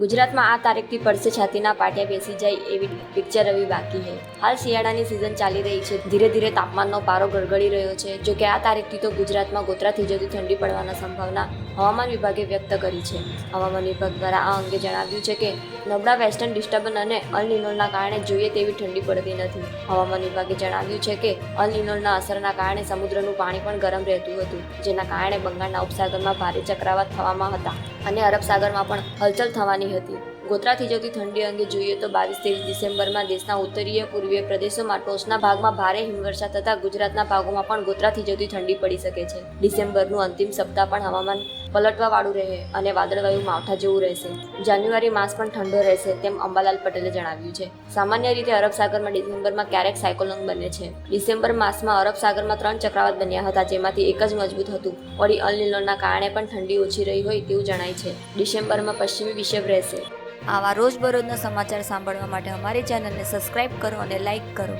ગુજરાતમાં આ તારીખથી પડશે છાતીના પાટિયા બેસી જાય એવી પિક્ચર હવે બાકી છે. હાલ શિયાળાની સિઝન ચાલી રહી છે. ધીરે ધીરે તાપમાનનો પારો ગળગળી રહ્યો છે. જો કે આ તારીખથી તો ગુજરાતમાં ગોત્રાથી જતી ઠંડી પડવાના સંભાવના હવામાન વિભાગે વ્યક્ત કરી છે. હવામાન વિભાગ દ્વારા આ અંગે જણાવ્યું છે કે, નબળા વેસ્ટર્ન ડિસ્ટર્બન્સ અને અલ કારણે જોઈએ તેવી ઠંડી પડતી નથી. હવામાન વિભાગે જણાવ્યું છે કે, અલ નિનોલના અસરના કારણે સમુદ્રનું પાણી પણ ગરમ રહેતું હતું, જેના કારણે બંગાળના ઉપસાગરમાં ભારે ચક્રાવાત થવામાં હતા. અને અરબ સાગરમાં પણ હલચલ થવાની હતી. ગોત્રાથી જતી ઠંડી અંગે જોઈએ તો બાવીસ ત્રેવીસ ડિસેમ્બરમાં દેશના ઉત્તરીય, પૂર્વીય પ્રદેશોમાં ટોચના ભાગમાં ભારે હિમવર્ષા થતાં ગુજરાતના ભાગોમાં પણ ગોત્રાથી જતી ઠંડી પડી શકે છે. ડિસેમ્બરનું અંતિમ સપ્તાહ પણ હવામાન પલટવા વાળું રહે અને વાદળવાયુ માવઠા જેવું રહેશે. જાન્યુઆરી માસ પણ ઠંડો રહેશે તેમ અંબાલાલ પટેલે જણાવ્યું છે. સામાન્ય રીતે અરબ સાગરમાં ડિસેમ્બરમાં ક્યારેક સાયકોલોન બને છે. ડિસેમ્બર માસમાં અરબ સાગરમાં ત્રણ ચક્રાવાત બન્યા હતા જેમાંથી એક જ મજબૂત હતું. વળી અલનિલોના કારણે પણ ઠંડી ઓછી રહી હોય તેવું જણાય છે. ડિસેમ્બરમાં પશ્ચિમી વિષેપ રહેશે. આવા રોજબરોજના સમાચાર સાંભળવા માટે અમારી ચેનલને સબસ્ક્રાઇબ કરો અને લાઇક કરો.